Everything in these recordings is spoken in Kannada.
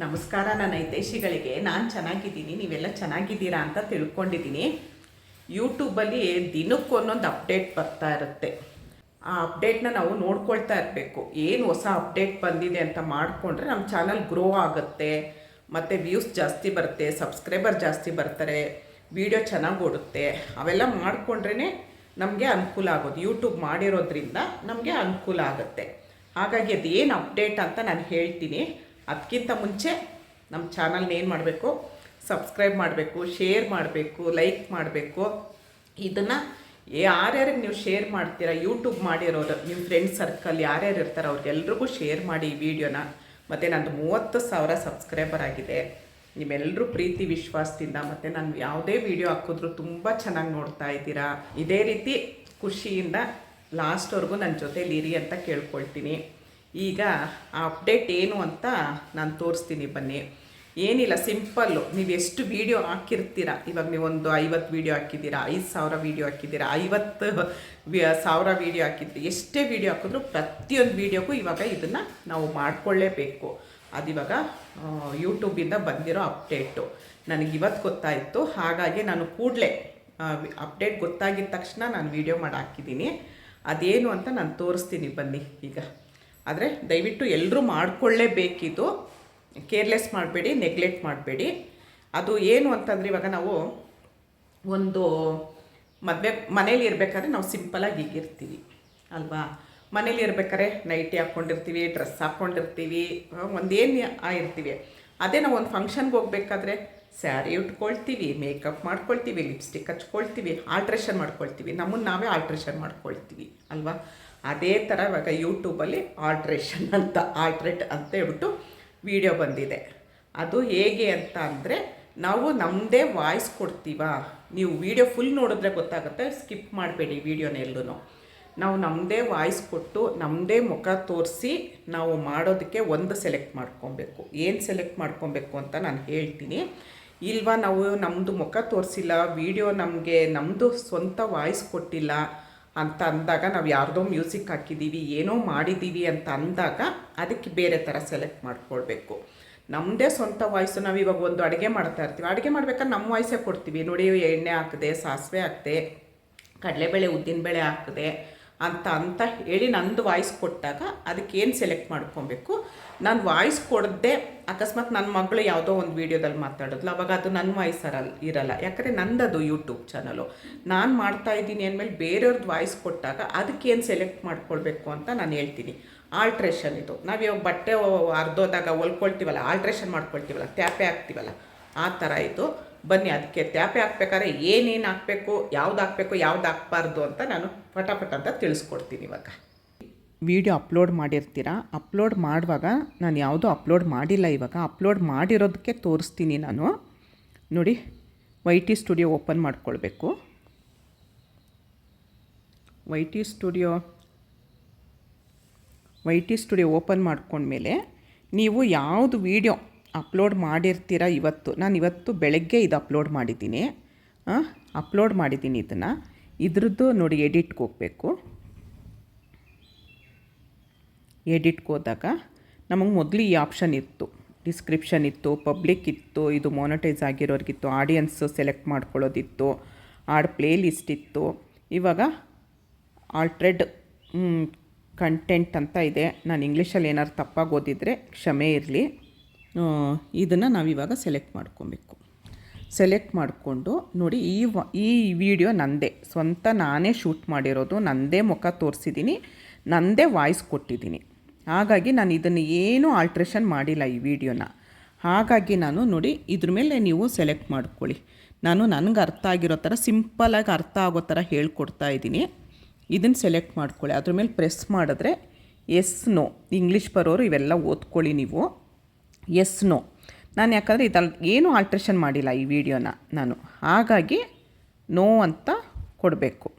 ನಮಸ್ಕಾರ, ನನ್ನ ಹಿತೈಷಿಗಳಿಗೆ. ನಾನು ಚೆನ್ನಾಗಿದ್ದೀನಿ, ನೀವೆಲ್ಲ ಚೆನ್ನಾಗಿದ್ದೀರಾ ಅಂತ ತಿಳ್ಕೊಂಡಿದ್ದೀನಿ. ಯೂಟ್ಯೂಬಲ್ಲಿ ದಿನಕ್ಕೊಂದೊಂದು ಅಪ್ಡೇಟ್ ಬರ್ತಾ ಇರುತ್ತೆ. ಆ ಅಪ್ಡೇಟ್ನ ನಾವು ನೋಡ್ಕೊಳ್ತಾ ಇರಬೇಕು. ಏನು ಹೊಸ ಅಪ್ಡೇಟ್ ಬಂದಿದೆ ಅಂತ ಮಾಡಿಕೊಂಡ್ರೆ ನಮ್ಮ ಚಾನಲ್ ಗ್ರೋ ಆಗುತ್ತೆ. ಮತ್ತು ವ್ಯೂಸ್ ಜಾಸ್ತಿ ಬರುತ್ತೆ ಸಬ್ಸ್ಕ್ರೈಬರ್ ಜಾಸ್ತಿ ಬರ್ತಾರೆ ವಿಡಿಯೋ ಚೆನ್ನಾಗಿ ಓಡುತ್ತೆ. ಅವೆಲ್ಲ ಮಾಡಿಕೊಂಡ್ರೇ ನಮಗೆ ಅನುಕೂಲ ಆಗೋದು. ಯೂಟ್ಯೂಬ್ ಮಾಡಿರೋದ್ರಿಂದ ನಮಗೆ ಅನುಕೂಲ ಆಗುತ್ತೆ. ಹಾಗಾಗಿ ಅದೇನು ಅಪ್ಡೇಟ್ ಅಂತ ನಾನು ಹೇಳ್ತೀನಿ. ಅದಕ್ಕಿಂತ ಮುಂಚೆ ನಮ್ಮ ಚಾನಲ್ನ ಏನು ಮಾಡಬೇಕು? ಸಬ್ಸ್ಕ್ರೈಬ್ ಮಾಡಬೇಕು, ಶೇರ್ ಮಾಡಬೇಕು, ಲೈಕ್ ಮಾಡಬೇಕು. ಇದನ್ನು ಯಾರ್ಯಾರಿಗೆ ನೀವು ಶೇರ್ ಮಾಡ್ತೀರಾ ಯೂಟ್ಯೂಬ್ ಮಾಡಿರೋರು ನಿಮ್ಮ ಫ್ರೆಂಡ್ ಸರ್ಕಲ್ ಯಾರ್ಯಾರು ಇರ್ತಾರೆ ಅವ್ರಿಗೆಲ್ರಿಗೂ ಶೇರ್ ಮಾಡಿ ಈ ವಿಡಿಯೋನ ಮತ್ತು ನಂದು ಮೂವತ್ತು ಸಾವಿರ ಸಬ್ಸ್ಕ್ರೈಬರ್ ಆಗಿದೆ. ನಿಮ್ಮೆಲ್ಲರೂ ಪ್ರೀತಿ, ವಿಶ್ವಾಸದಿಂದ ಮತ್ತು ನಾನು ಯಾವುದೇ ವಿಡಿಯೋ ಹಾಕಿದ್ರು ತುಂಬ ಚೆನ್ನಾಗಿ ನೋಡ್ತಾ ಇದ್ದೀರಾ. ಇದೇ ರೀತಿ ಖುಷಿಯಿಂದ ಲಾಸ್ಟ್ವರೆಗೂ ನನ್ನ ಜೊತೆಲಿರಿ ಅಂತ ಕೇಳ್ಕೊಳ್ತೀನಿ. ಈಗ ಆ ಅಪ್ಡೇಟ್ ಏನು ಅಂತ ನಾನು ತೋರಿಸ್ತೀನಿ ಬನ್ನಿ. ಏನಿಲ್ಲ ಸಿಂಪಲ್ಲು ನೀವು ಎಷ್ಟು ವೀಡಿಯೋ ಹಾಕಿರ್ತೀರ? ಇವಾಗ ನೀವೊಂದು ಐವತ್ತು ವೀಡಿಯೋ ಹಾಕಿದ್ದೀರಾ, ಐದು ಸಾವಿರ ವೀಡಿಯೋ ಹಾಕಿದ್ದೀರಾ, ಐವತ್ತು ಸಾವಿರ ವೀಡಿಯೋ ಹಾಕಿದ್ರಿ, ಎಷ್ಟೇ ವೀಡಿಯೋ ಹಾಕಿದ್ರು ಪ್ರತಿಯೊಂದು ವೀಡಿಯೋಗೂ ಇವಾಗ ಇದನ್ನು ನಾವು ಮಾಡ್ಕೊಳ್ಳೇಬೇಕು. ಅದಿವಾಗ ಯೂಟ್ಯೂಬಿಂದ ಬಂದಿರೋ ಅಪ್ಡೇಟು ನನಗೆ ಇವತ್ತು ಗೊತ್ತಾಯಿತು. ಹಾಗಾಗಿ ನಾನು ಕೂಡಲೇ ಅಪ್ಡೇಟ್ ಗೊತ್ತಾಗಿದ್ದ ತಕ್ಷಣ ನಾನು ವೀಡಿಯೋ ಮಾಡಿ ಹಾಕಿದ್ದೀನಿ ಅದೇನು ಅಂತ ನಾನು ತೋರಿಸ್ತೀನಿ ಬನ್ನಿ ಈಗ. ಆದರೆ ದಯವಿಟ್ಟು ಎಲ್ಲರೂ ಮಾಡ್ಕೊಳ್ಳೇಬೇಕಿದು. ಕೇರ್ಲೆಸ್ ಮಾಡಬೇಡಿ, ನೆಗ್ಲೆಕ್ಟ್ ಮಾಡಬೇಡಿ. ಅದು ಏನು ಅಂತಂದರೆ ಇವಾಗ ನಾವು ಒಂದು ಮದುವೆ, ಮನೇಲಿ ಇರಬೇಕಾದ್ರೆ ನಾವು ಸಿಂಪಲಾಗಿ ಹೀಗಿರ್ತೀವಿ ಅಲ್ವಾ? ಮನೇಲಿ ಇರ್ಬೇಕಾದ್ರೆ ನೈಟಿ ಹಾಕ್ಕೊಂಡಿರ್ತೀವಿ, ಡ್ರೆಸ್ ಹಾಕ್ಕೊಂಡಿರ್ತೀವಿ ಒಂದೇನು ಆಗಿರ್ತೀವಿ ಅದೇ ನಾವು ಒಂದು ಫಂಕ್ಷನ್ಗೆ ಹೋಗ್ಬೇಕಾದ್ರೆ ಸ್ಯಾರಿ ಉಟ್ಕೊಳ್ತೀವಿ, ಮೇಕಪ್ ಮಾಡ್ಕೊಳ್ತೀವಿ, ಲಿಪ್ಸ್ಟಿಕ್ ಹಚ್ಕೊಳ್ತೀವಿ, ಆಲ್ಟ್ರೇಷನ್ ಮಾಡ್ಕೊಳ್ತೀವಿ. ನಮ್ಮನ್ನು ನಾವೇ ಆಲ್ಟ್ರೇಷನ್ ಮಾಡ್ಕೊಳ್ತೀವಿ, ಅಲ್ವಾ? ಅದೇ ಥರ ಇವಾಗ ಯೂಟ್ಯೂಬಲ್ಲಿ ಆಲ್ಟ್ರೇಷನ್ ಅಂತ ಆಲ್ಟ್ರೇಟ್ ಅಂತ ಹೇಳ್ಬಿಟ್ಟು ವಿಡಿಯೋ ಬಂದಿದೆ. ಅದು ಹೇಗೆ ಅಂತ ಅಂದರೆ ನಾವು ನಮ್ಮದೇ ವಾಯ್ಸ್ ಕೊಡ್ತೀವ? ನೀವು ವಿಡಿಯೋ ಫುಲ್ ನೋಡಿದ್ರೆ ಗೊತ್ತಾಗುತ್ತೆ ಸ್ಕಿಪ್ ಮಾಡಬೇಡಿ ವಿಡಿಯೋನ ಎಲ್ಲೂ ನಾವು ನಮ್ಮದೇ ವಾಯ್ಸ್ ಕೊಟ್ಟು ನಮ್ಮದೇ ಮುಖ ತೋರಿಸಿ ನಾವು ಮಾಡೋದಕ್ಕೆ ಒಂದು ಸೆಲೆಕ್ಟ್ ಮಾಡ್ಕೊಬೇಕು. ಏನು ಸೆಲೆಕ್ಟ್ ಮಾಡ್ಕೊಬೇಕು ಅಂತ ನಾನು ಹೇಳ್ತೀನಿ. ಇಲ್ವಾ ನಾವು ನಮ್ಮದು ಮುಖ ತೋರಿಸಿಲ್ಲ ವಿಡಿಯೋ ನಮಗೆ ನಮ್ಮದು ಸ್ವಂತ ವಾಯ್ಸ್ ಕೊಟ್ಟಿಲ್ಲ ಅಂತ ಅಂದಾಗ ನಾವು ಯಾರ್ದೋ ಮ್ಯೂಸಿಕ್ ಹಾಕಿದ್ದೀವಿ ಏನೋ ಮಾಡಿದ್ದೀವಿ ಅಂತ ಅಂದಾಗ ಅದಕ್ಕೆ ಬೇರೆ ಥರ ಸೆಲೆಕ್ಟ್ ಮಾಡ್ಕೊಳ್ಬೇಕು. ನಮ್ಮದೇ ಸ್ವಂತ ವಾಯ್ಸು ನಾವು ಇವಾಗ ಒಂದು ಅಡುಗೆ ಮಾಡ್ತಾ ಇರ್ತೀವಿ. ಅಡುಗೆ ಮಾಡ್ಬೇಕಾದ್ರೆ ನಮ್ಮ ವಾಯ್ಸೇ ಕೊಡ್ತೀವಿ. ನೋಡಿ ಎಣ್ಣೆ ಹಾಕಿದೆ, ಸಾಸಿವೆ ಹಾಕಿದೆ, ಕಡಲೆಬೇಳೆ, ಉದ್ದಿನಬೇಳೆ ಹಾಕಿದೆ ಅಂತ ಅಂತ ಹೇಳಿ ನಂದು ವಾಯ್ಸ್ ಕೊಟ್ಟಾಗ ಅದಕ್ಕೆ ಏನು ಸೆಲೆಕ್ಟ್ ಮಾಡ್ಕೊಬೇಕು? ನಾನು ವಾಯ್ಸ್ ಕೊಡದೆ, ಅಕಸ್ಮಾತ್ ನನ್ನ ಮಗಳು ಯಾವುದೋ ಒಂದು ವೀಡಿಯೋದಲ್ಲಿ ಮಾತಾಡೋದ್ಲ, ಅವಾಗ ಅದು ನನ್ನ ವಾಯ್ಸ್ ಅರಲ್ಲ ಇರಲ್ಲ. ಯಾಕಂದರೆ ನಂದದು ಯೂಟ್ಯೂಬ್ ಚಾನಲು ನಾನು ಮಾಡ್ತಾ ಇದ್ದೀನಿ ಅಂದಮೇಲೆ ಬೇರೆಯವ್ರದ್ದು ವಾಯ್ಸ್ ಕೊಟ್ಟಾಗ ಅದಕ್ಕೆ ಏನು ಸೆಲೆಕ್ಟ್ ಮಾಡ್ಕೊಳ್ಬೇಕು ಅಂತ ನಾನು ಹೇಳ್ತೀನಿ. ಆಲ್ಟ್ರೇಷನ್ ಇದು. ನಾವು ಇವಾಗ ಬಟ್ಟೆ ಅರ್ಧೋದಾಗ ಹೊಲ್ಕೊಳ್ತೀವಲ್ಲ ಆಲ್ಟ್ರೇಷನ್ ಮಾಡ್ಕೊಳ್ತೀವಲ್ಲ, ತ್ಯಾಪೆ ಹಾಕ್ತೀವಲ್ಲ, ಆ ಥರ ಇದು. ಬನ್ನಿ, ಅದಕ್ಕೆ ತ್ಯಾಪೆ ಹಾಕ್ಬೇಕಾದ್ರೆ ಏನೇನು ಹಾಕಬೇಕು, ಯಾವ್ದು ಹಾಕಬೇಕು, ಯಾವ್ದು ಹಾಕ್ಬಾರ್ದು ಅಂತ ನಾನು ಪಟಾಪಟ ಅಂತ ತಿಳಿಸ್ಕೊಡ್ತೀನಿ ಇವಾಗ. Video upload ಮಾಡಿರ್ತೀರಾ? ಅಪ್ಲೋಡ್ ಮಾಡುವಾಗ ನಾನು ಯಾವುದೂ ಅಪ್ಲೋಡ್ ಮಾಡಿಲ್ಲ ಇವಾಗ. ಅಪ್ಲೋಡ್ ಮಾಡಿರೋದಕ್ಕೆ ತೋರಿಸ್ತೀನಿ ನಾನು. ನೋಡಿ ವೈ ಟಿ ಸ್ಟುಡಿಯೋ ಓಪನ್ ಮಾಡಿಕೊಳ್ಬೇಕು. Y T studio Y T studio open ಮಾಡ್ಕೊಂಡ್ಮೇಲೆ ನೀವು ಯಾವುದು ವೀಡಿಯೋ ಅಪ್ಲೋಡ್ ಮಾಡಿರ್ತೀರ ಇವತ್ತು? ನಾನು ಇವತ್ತು ಬೆಳಗ್ಗೆ ಇದು ಅಪ್ಲೋಡ್ ಮಾಡಿದ್ದೀನಿ. ಅಪ್ಲೋಡ್ ಮಾಡಿದ್ದೀನಿ ಇದನ್ನು. ಇದ್ರದ್ದು ನೋಡಿ ಎಡಿಟ್ಗೆ ಹೋಗಬೇಕು. ಎಡಿಟ್ಗೆ ಹೋದಾಗ ನಮಗೆ ಮೊದಲು ಈ ಆಪ್ಷನ್ ಇತ್ತು. ಡಿಸ್ಕ್ರಿಪ್ಷನ್ ಇತ್ತು, ಪಬ್ಲಿಕ್ ಇತ್ತು, ಇದು ಮೋನಟೈಸ್ ಆಗಿರೋರಿಗಿತ್ತು, ಆಡಿಯನ್ಸ್ ಸೆಲೆಕ್ಟ್ ಮಾಡ್ಕೊಳ್ಳೋದಿತ್ತು, ಆಡ್ ಪ್ಲೇ ಲಿಸ್ಟ್ ಇತ್ತು. ಇವಾಗ ಆಲ್ಟ್ರೆಡ್ ಕಂಟೆಂಟ್ ಅಂತ ಇದೆ. ನಾನು ಇಂಗ್ಲೀಷಲ್ಲಿ ಏನಾದ್ರು ತಪ್ಪಾಗಿ ಓದಿದರೆ ಕ್ಷಮೆ ಇರಲಿ. ಇದನ್ನು ನಾವಿವಾಗ ಸೆಲೆಕ್ಟ್ ಮಾಡ್ಕೊಬೇಕು. ಸೆಲೆಕ್ಟ್ ಮಾಡಿಕೊಂಡು ನೋಡಿ ಈ ವ, ಈ ವಿಡಿಯೋ ನನ್ನದೇ ಸ್ವಂತ ನಾನೇ ಶೂಟ್ ಮಾಡಿರೋದು ನನ್ನದೇ ಮುಖ ತೋರಿಸಿದ್ದೀನಿ ನನ್ನದೇ ವಾಯ್ಸ್ ಕೊಟ್ಟಿದ್ದೀನಿ ಹಾಗಾಗಿ ನಾನು ಇದನ್ನು ಏನೂ ಆಲ್ಟ್ರೇಷನ್ ಮಾಡಿಲ್ಲ ಈ ವಿಡಿಯೋನ ಹಾಗಾಗಿ ನಾನು ನೋಡಿ ಇದ್ರ ಮೇಲೆ ನೀವು ಸೆಲೆಕ್ಟ್ ಮಾಡ್ಕೊಳ್ಳಿ. ನಾನು ನನಗೆ ಅರ್ಥ ಆಗಿರೋ ಥರ ಸಿಂಪಲಾಗಿ ಅರ್ಥ ಆಗೋ ಥರ ಹೇಳ್ಕೊಡ್ತಾ ಇದ್ದೀನಿ ಇದನ್ನು ಸೆಲೆಕ್ಟ್ ಮಾಡ್ಕೊಳ್ಳಿ. ಅದ್ರ ಮೇಲೆ ಪ್ರೆಸ್ ಮಾಡಿದ್ರೆ ಎಸ್ ನೋ ಇಂಗ್ಲೀಷ್ ಬರೋರು ಇವೆಲ್ಲ ಓದ್ಕೊಳ್ಳಿ ನೀವು. ಎಸ್ ನೋ ನಾನು ಯಾಕಂದರೆ ಇದಲ್ಲಿ ಏನೂ ಆಲ್ಟ್ರೇಷನ್ ಮಾಡಿಲ್ಲ ಈ ವಿಡಿಯೋನ ನಾನು. ಹಾಗಾಗಿ ನೋ ಅಂತ ಕೊಡಬೇಕು.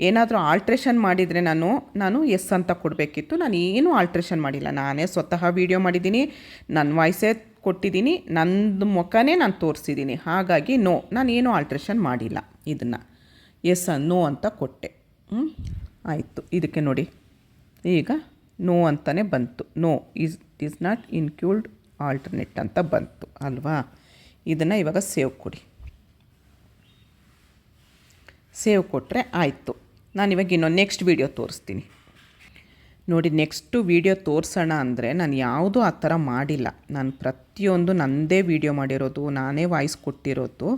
ಏನಾದರೂ ಆಲ್ಟ್ರೇಷನ್ ಮಾಡಿದರೆ ನಾನು ನಾನು ಎಸ್ ಅಂತ ಕೊಡಬೇಕಿತ್ತು. ನಾನು ಏನೂ ಆಲ್ಟ್ರೇಷನ್ ಮಾಡಿಲ್ಲ. ನಾನೇ ಸ್ವತಃ ವೀಡಿಯೋ ಮಾಡಿದ್ದೀನಿ ನನ್ನ ವಾಯ್ಸೇ ಕೊಟ್ಟಿದ್ದೀನಿ, ನಂದು ಮುಖನೇ ನಾನು ತೋರಿಸಿದ್ದೀನಿ. ಹಾಗಾಗಿ ನೋ ನಾನು ಏನೂ ಆಲ್ಟ್ರೇಷನ್ ಮಾಡಿಲ್ಲ ಇದನ್ನು. ಎಸ್ ನೋ ಅಂತ ಕೊಟ್ಟೆ. ಆಯಿತು. ಇದಕ್ಕೆ ನೋಡಿ. ಈಗ ನೋ ಅಂತಲೇ ಬಂತು. No is is not include alternate ಅಂತ ಬಂತು, ಅಲ್ವಾ? ಇದನ್ನು ಇವಾಗ ಸೇವ್ ಕೊಡಿ. ಸೇವ್ ಕೊಟ್ಟರೆ ಆಯಿತು. ನಾನು ಇವಾಗ ಇನ್ನೊಂದು ನೆಕ್ಸ್ಟ್ ವೀಡಿಯೋ ತೋರಿಸ್ತೀನಿ. ನೋಡಿ ನೆಕ್ಸ್ಟು ವೀಡಿಯೋ ತೋರಿಸೋಣ ಅಂದರೆ ನಾನು ಯಾವುದೂ ಆ ಥರ ಮಾಡಿಲ್ಲ. ನಾನು ಪ್ರತಿಯೊಂದು ನನ್ನದೇ ವೀಡಿಯೋ ಮಾಡಿರೋದು, ನಾನೇ ವಾಯ್ಸ್ ಕೊಟ್ಟಿರೋದು.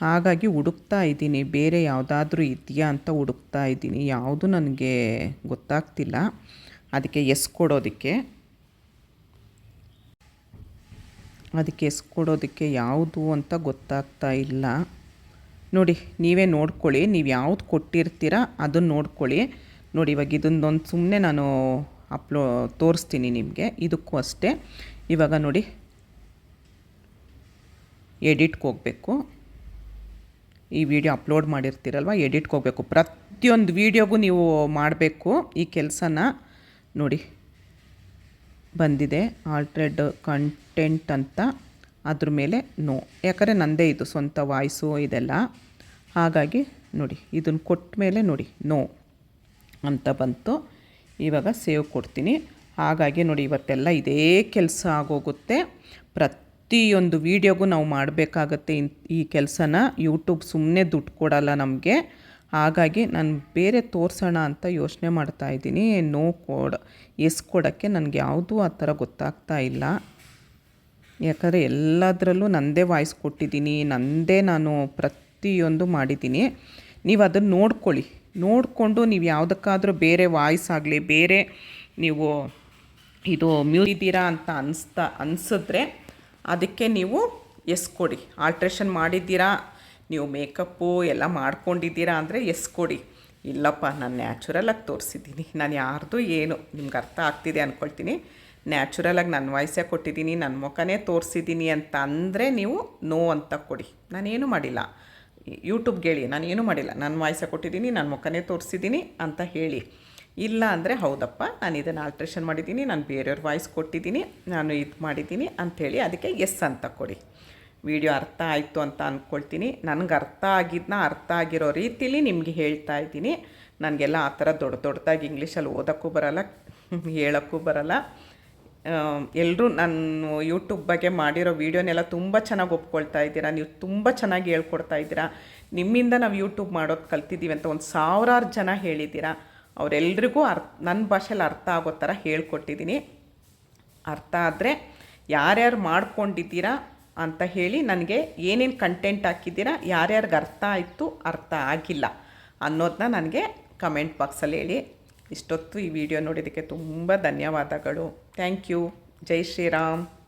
ಹಾಗಾಗಿ ಹುಡುಕ್ತಾ ಇದ್ದೀನಿ, ಬೇರೆ ಯಾವುದಾದ್ರೂ ಇದೆಯಾ ಅಂತ ಹುಡುಕ್ತಾ ಇದ್ದೀನಿ. ಯಾವುದು ನನಗೆ ಗೊತ್ತಾಗ್ತಿಲ್ಲ. ಅದಕ್ಕೆ ಎಸ್ ಕೊಡೋದಕ್ಕೆ. ಅದಕ್ಕೆ ಎಸ್ಕೊಡೋದಕ್ಕೆ ಯಾವುದು ಅಂತ ಗೊತ್ತಾಗ್ತಾ ಇಲ್ಲ. ನೋಡಿ, ನೀವೇ ನೋಡ್ಕೊಳ್ಳಿ. ನೀವು ಯಾವ್ದು ಕೊಟ್ಟಿರ್ತೀರ ಅದನ್ನು ನೋಡ್ಕೊಳ್ಳಿ. ನೋಡಿ, ಇವಾಗ ಇದನ್ನೊಂದು ಸುಮ್ಮನೆ ನಾನು ಅಪ್ಲೋ, ತೋರಿಸ್ತೀನಿ ನಿಮಗೆ. ಇದಕ್ಕೂ ಅಷ್ಟೇ. ಇವಾಗ ನೋಡಿ. ಎಡಿಟ್ಗೆ ಹೋಗಬೇಕು. ಈ ವಿಡಿಯೋ ಅಪ್ಲೋಡ್ ಮಾಡಿರ್ತೀರಲ್ವ? ಎಡಿಟ್ಗೆ ಹೋಗಬೇಕು. ಪ್ರತಿಯೊಂದು ವೀಡಿಯೋಗೂ ನೀವು ಮಾಡಬೇಕು ಈ ಕೆಲಸನ. ನೋಡಿ. ಬಂದಿದೆ ಆಲ್ಟ್ರೆಡ್ ಕಂಟೆಂಟ್ ಅಂತ. ಅದ್ರ ಮೇಲೆ ನೋ ಯಾಕಂದರೆ ನನ್ನದೇ ಇದು ಸ್ವಂತ ವಾಯ್ಸು ಇದೆಲ್ಲ. ಹಾಗಾಗಿ ನೋಡಿ ಇದನ್ನು ಕೊಟ್ಟ ಮೇಲೆ ನೋಡಿ ನೋ ಅಂತ ಬಂತು. ಇವಾಗ ಸೇವ್ ಕೊಡ್ತೀನಿ. ಹಾಗಾಗಿ ನೋಡಿ, ಇವತ್ತೆಲ್ಲ ಇದೇ ಕೆಲಸ ಆಗೋಗುತ್ತೆ. ಪ್ರತಿಯೊಂದು ವೀಡಿಯೋಗೂ ನಾವು ಮಾಡಬೇಕಾಗತ್ತೆ ಈ ಕೆಲಸನ. ಯೂಟ್ಯೂಬ್ ಸುಮ್ಮನೆ ದುಡ್ಡು ಕೊಡಲ್ಲ ನಮಗೆ. ಹಾಗಾಗಿ ನಾನು ಬೇರೆ ತೋರಿಸೋಣ ಅಂತ ಯೋಚನೆ ಮಾಡ್ತಾ ಇದ್ದೀನಿ. ನೋ ಕೋಡ್ ಎಸ್ ಕೊಡೋಕ್ಕೆ ನನಗೆ ಯಾವುದೂ ಆ ಥರ ಗೊತ್ತಾಗ್ತಾ ಇಲ್ಲ. ಯಾಕಂದರೆ ಎಲ್ಲದರಲ್ಲೂ ನನ್ನದೇ ವಾಯ್ಸ್ ಕೊಟ್ಟಿದ್ದೀನಿ ನನ್ನದೇ ನಾನು ಪ್ರತಿಯೊಂದು ಮಾಡಿದ್ದೀನಿ. ನೀವು ಅದನ್ನು ನೋಡ್ಕೊಳ್ಳಿ. ನೋಡಿಕೊಂಡು ನೀವು ಯಾವುದಕ್ಕಾದರೂ ಬೇರೆ ವಾಯ್ಸ್ ಆಗಲಿ, ಬೇರೆ ನೀವು ಇದು ಮ್ಯೂಸಿದ್ದೀರಾ ಅಂತ ಅನಿಸ್ತಾ, ಅನಿಸಿದ್ರೆ ಅದಕ್ಕೆ ನೀವು ಎಸ್ ಕೊಡಿ. ಆಲ್ಟ್ರೇಷನ್ ಮಾಡಿದ್ದೀರಾ ನೀವು ಮೇಕಪ್ಪು ಎಲ್ಲ ಮಾಡ್ಕೊಂಡಿದ್ದೀರಾ ಅಂದರೆ ಎಸ್ ಕೊಡಿ. ಇಲ್ಲಪ್ಪ, ನಾನು ನ್ಯಾಚುರಲಾಗಿ ತೋರಿಸಿದ್ದೀನಿ. ನಾನು ಯಾರ್ದು ಏನು ನಿಮ್ಗೆ ಅರ್ಥ ಆಗ್ತಿದೆ ಅಂದ್ಕೊಳ್ತೀನಿ ನ್ಯಾಚುರಲಾಗಿ ನನ್ನ ವಾಯ್ಸೇ ಕೊಟ್ಟಿದ್ದೀನಿ ನನ್ನ ಮುಖನೇ ತೋರಿಸಿದ್ದೀನಿ ಅಂತ ಅಂದರೆ ನೀವು ನೋ ಅಂತ ಕೊಡಿ. ನಾನೇನು ಮಾಡಿಲ್ಲ. ಯೂಟ್ಯೂಬ್ಗೆ ಹೇಳಿ ನಾನೇನು ಮಾಡಿಲ್ಲ. ನನ್ನ ವಾಯ್ಸೇ ಕೊಟ್ಟಿದ್ದೀನಿ ನನ್ನ ಮುಖನೇ ತೋರಿಸಿದ್ದೀನಿ ಅಂತ ಹೇಳಿ. ಇಲ್ಲ ಅಂದರೆ ಹೌದಪ್ಪ, ನಾನು ಇದನ್ನು ಆಲ್ಟ್ರೇಷನ್ ಮಾಡಿದ್ದೀನಿ, ನಾನು ಬೇರೆಯವ್ರ ವಾಯ್ಸ್ ಕೊಟ್ಟಿದ್ದೀನಿ, ನಾನು ಇದು ಮಾಡಿದ್ದೀನಿ ಅಂಥೇಳಿ ಅದಕ್ಕೆ ಎಸ್ ಅಂತ ಕೊಡಿ. ವಿಡಿಯೋ ಅರ್ಥ ಆಯಿತು ಅಂತ ಅಂದ್ಕೊಳ್ತೀನಿ ನನಗೆ ಅರ್ಥ ಆಗಿದ್ದನ್ನ ಅರ್ಥ ಆಗಿರೋ ರೀತಿಲಿ ನಿಮಗೆ ಹೇಳ್ತಾ ಇದ್ದೀನಿ. ನನಗೆಲ್ಲ ಆ ಥರ ದೊಡ್ಡ ದೊಡ್ಡದಾಗಿ ಇಂಗ್ಲೀಷಲ್ಲಿ ಓದೋಕ್ಕೂ ಬರಲ್ಲ, ಹೇಳೋಕ್ಕೂ ಬರಲ್ಲ. ಎಲ್ಲರೂ ನಾನು ಯೂಟ್ಯೂಬ್ ಬಗ್ಗೆ ಮಾಡಿರೋ ವೀಡಿಯೋನೆಲ್ಲ ತುಂಬ ಚೆನ್ನಾಗಿ ಒಪ್ಕೊಳ್ತಾ ಇದ್ದೀರಾ? ನೀವು ತುಂಬ ಚೆನ್ನಾಗಿ ಹೇಳ್ಕೊಡ್ತಾ ಇದ್ದೀರಾ? ನಿಮ್ಮಿಂದ ನಾವು ಯೂಟ್ಯೂಬ್ ಮಾಡೋದು ಕಲ್ತಿದ್ದೀವಿ ಅಂತ ಒಂದು ಸಾವಿರಾರು ಜನ ಹೇಳಿದ್ದೀರಾ? ಅವರೆಲ್ರಿಗೂ ಅರ್ಥ ನನ್ನ ಭಾಷೆಯಲ್ಲಿ ಅರ್ಥ ಆಗೋ ಥರ ಹೇಳ್ಕೊಟ್ಟಿದ್ದೀನಿ. ಅರ್ಥ ಆದರೆ ಯಾರ್ಯಾರು ಮಾಡ್ಕೊಂಡಿದ್ದೀರಾ? ಅಂತ ಹೇಳಿ ನನಗೆ ಏನೇನು ಕಂಟೆಂಟ್ ಹಾಕಿದ್ದೀರಾ, ಯಾರ್ಯಾರಿಗೆ ಅರ್ಥ ಆಯಿತು, ಅರ್ಥ ಆಗಿಲ್ಲ ಅನ್ನೋದನ್ನ ನನಗೆ ಕಮೆಂಟ್ ಬಾಕ್ಸಲ್ಲಿ ಹೇಳಿ. ಇಷ್ಟೊತ್ತು ಈ ವಿಡಿಯೋ ನೋಡಿದ್ದಕ್ಕೆ ತುಂಬ ಧನ್ಯವಾದಗಳು. ಥ್ಯಾಂಕ್ ಯು ಜೈ ಶ್ರೀರಾಮ್.